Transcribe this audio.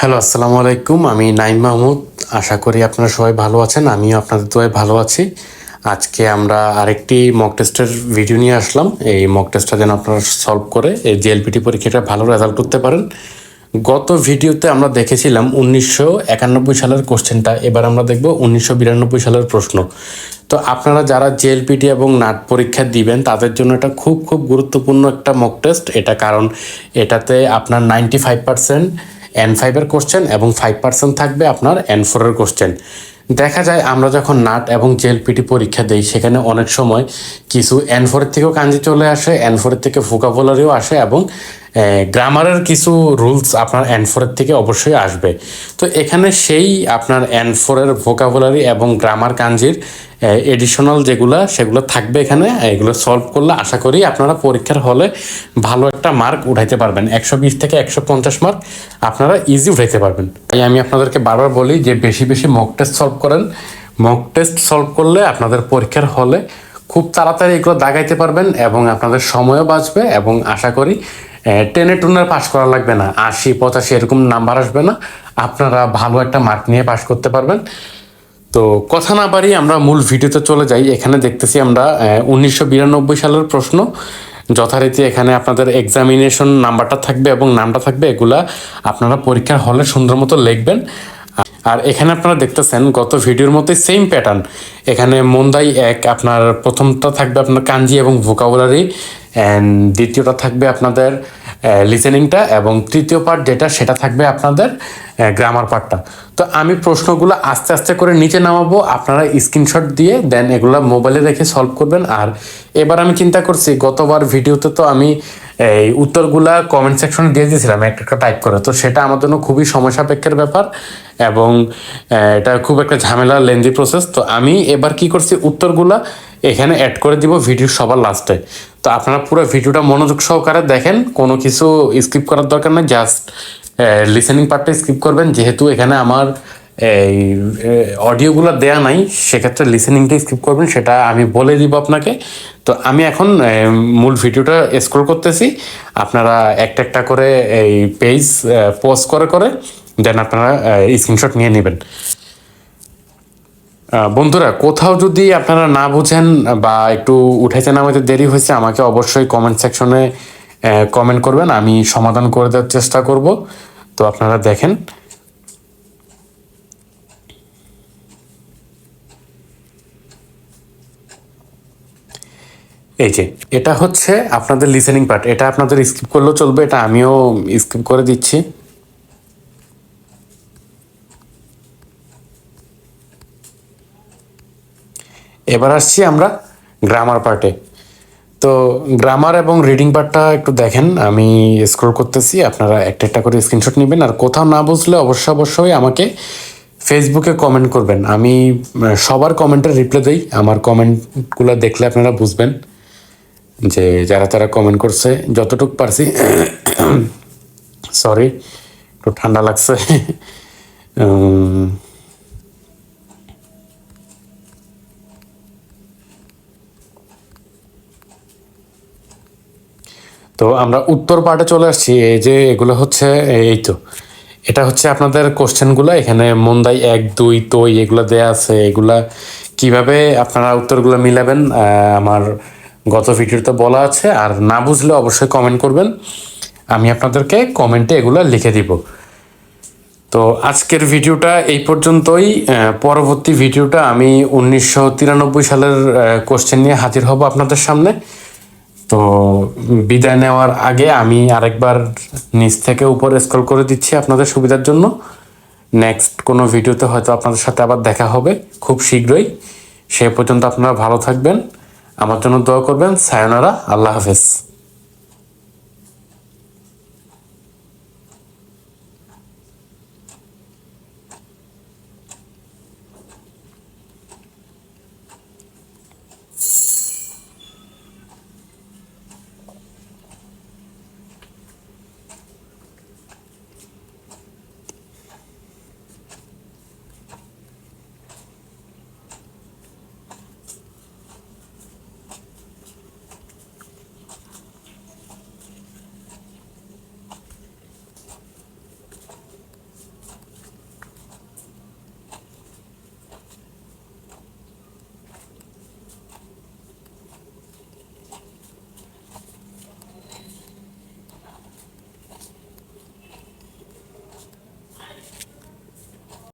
Hello, আসসালামু আলাইকুম। আমি নাইম মাহমুদ। আশা করি আপনারা সবাই ভালো আছেন, আমিও আপনাদের দোয়ায় ভালো আছি। আজকে আমরা আরেকটি মক টেস্টের ভিডিও নিয়ে আসলাম। এই মক টেস্টটা যেন আপনারা সলভ করে এই জিএলপিটি পরীক্ষাটা ভালো রেজাল্ট করতে পারেন। গত ভিডিওতে আমরা দেখেছিলাম উনিশশো একানব্বই সালের কোশ্চেনটা এবার আমরা দেখব উনিশশো বিরানব্বই সালের প্রশ্ন। তো আপনারা যারা জেএলপিটি এবং নাট পরীক্ষা দিবেন, তাদের জন্য এটা খুব খুব গুরুত্বপূর্ণ একটা মক টেস্ট এটা কারণ এটাতে আপনার নাইনটি ফাইভ পার্সেন্ট এন ফাইভের কোশ্চেন এবং ফাইভ পার্সেন্ট থাকবে আপনার এন ফোরের কোশ্চেন দেখা যায় আমরা যখন নাট এবং জেএলপিটি পরীক্ষা দেই, সেখানে অনেক সময় কিছু এন ফোরের থেকেও কাঞ্জি চলে আসে এন ফোরের থেকে ভোকাবুলারিও আসে এবং গ্রামারের কিছু রুলস আপনার এন ফোরের থেকে অবশ্যই আসবে। তো এখানে সেই আপনার এন ফোরের ভোকাবুলারি এবং গ্রামার কাঞ্জির এডিশনাল যেগুলো, সেগুলো থাকবে এখানে। এগুলো সলভ করলে আশা করি আপনারা পরীক্ষার হলে ভালো একটা মার্ক উঠাইতে পারবেন। একশো বিশ থেকে একশো পঞ্চাশ মার্ক আপনারা ইজি উঠাইতে পারবেন। তাই আমি আপনাদেরকে বারবার বলি যে বেশি বেশি মক টেস্ট সলভ করেন। মক টেস্ট সলভ করলে আপনাদের পরীক্ষার হলে খুব তাড়াতাড়ি এগুলো দাগাইতে পারবেন এবং আপনাদের সময়ও বাঁচবে এবং আশা করি টেনে টুনের পাস করা লাগবে না। আশি, পঁচাশি এরকম নাম্বার আসবে না। আপনারা ভালো একটা মার্ক নিয়ে পাস করতে পারবেন। তো কথা না পারি আমরা মূল ভিডিওতে চলে যাই। এখানে দেখতেছি আমরা উনিশশো বিরানব্বই সালের প্রশ্ন। যথারীতি এখানে আপনাদের এক্সামিনেশন নাম্বারটা থাকবে এবং নামটা থাকবে। এগুলা আপনারা পরীক্ষার হলে সুন্দর মতো লিখবেন। আর এখানে আপনারা দেখতেছেন, গত ভিডিওর মতোই সেম প্যাটার্ন এখানে মন্দাই এক, আপনার প্রথমটা থাকবে আপনার কাঞ্জি এবং ভোকাবুলারি অ্যান্ড দ্বিতীয়টা থাকবে আপনাদের লিসেনিংটা এবং তৃতীয় পার্ট যেটা সেটা থাকবে আপনাদের গ্রামার পার্টটা তো আমি প্রশ্নগুলো আস্তে আস্তে করে নিচে নামাবো, আপনারা স্ক্রিনশট দিয়ে দেন এগুলো মোবাইলে রেখে সলভ করবেন। আর এবার আমি চিন্তা করছি, গতবার ভিডিওতে তো আমি এই উত্তরগুলা কমেন্ট সেকশনে দিয়ে দিয়েছিলাম একটা একটা টাইপ করে। তো সেটা আমার জন্য খুবই সময় সাপেক্ষের ব্যাপার এবং এটা খুব একটা ঝামেলা লেন্দি প্রসেস তো আমি এবার কি করছি, উত্তরগুলা এখানে অ্যাড করে দিব ভিডিও সবার লাস্টে তো আপনারা পুরো ভিডিওটা মনোযোগ সহকারে দেখেন। কোনো কিছু স্কিপ করার দরকার নেই জাস্ট লিসেনিং পার্টটা স্কিপ করবেন। যেহেতু এখানে আমার এই অডিওগুলো দেয়া নাই, সেক্ষেত্রে লিসেনিংটা স্কিপ করবেন, সেটা আমি বলে দিব আপনাকে। তো আমি এখন মূল ভিডিওটা স্ক্রল করতেছি। আপনারা একটা একটা করে এই পেজ পোস্ট করে করে দেন আপনারা স্ক্রিনশট নিয়ে নেবেন। বন্ধুরা, কোথাও যদি আপনারা না বুঝেন বা একটু উঠেছেন আমাদের দেরি হয়েছে, আমাকে অবশ্যই কমেন্ট সেকশনে কমেন্ট করবেন, আমি সমাধান করে দেওয়ার চেষ্টা করব। তো আপনারা দেখেন। এই যে, এটা হচ্ছে আপনাদের লিসেনিং পার্ট এটা আপনাদের স্কিপ করলেও চলবে, এটা আমিও স্কিপ করে দিচ্ছি। এবার আসছি আমরা গ্রামার পার্টে তো গ্রামার এবং রিডিং পার্টটা একটু দেখেন, আমি স্ক্রোল করতেছি, আপনারা একটা একটা করে স্ক্রিনশট নেবেন, আর কোথাও না বুঝলে অবশ্যই অবশ্যই আমাকে ফেসবুকে কমেন্ট করবেন। আমি সবার কমেন্টের রিপ্লাই দিই, আমার কমেন্টগুলো দেখলে আপনারা বুঝবেন যে যারা তারা কমেন্ট করছে, যতটুকু পারছি সরি একটু ঠান্ডা লাগছে। তো আমরা উত্তর পার্টে চলে আসছি, এই যে এগুলো হচ্ছে, এই তো। এটা হচ্ছে আপনাদের কোশ্চেনগুলো, এখানে মন্দাই এক, দুই, তৈ, এগুলো দেয়া আছে, এগুলা কীভাবে আপনারা উত্তরগুলো মিলাবেন আমার গত ভিডিওতে বলা আছে, আর না বুঝলে অবশ্যই কমেন্ট করবেন। আমি আপনাদেরকে কমেন্টে এগুলো লিখে দিব। তো আজকের ভিডিওটা এই পর্যন্তই পরবর্তী ভিডিওটা আমি উনিশশো তিরানব্বই সালের কোশ্চেন নিয়ে হাজির হব আপনাদের সামনে। তো বিদায় নেওয়ার আগে আমি আরেকবার নিচ থেকে উপর স্ক্রল করে দিচ্ছি আপনাদের সুবিধার জন্য। নেক্সট কোনো ভিডিওতে হয়তো আপনাদের সাথে আবার দেখা হবে, খুব শীঘ্রই। সে পর্যন্ত আপনারা ভালো থাকবেন। আমার জন্য দোয়া করবেন। সায়নারা আল্লাহ হাফেজ।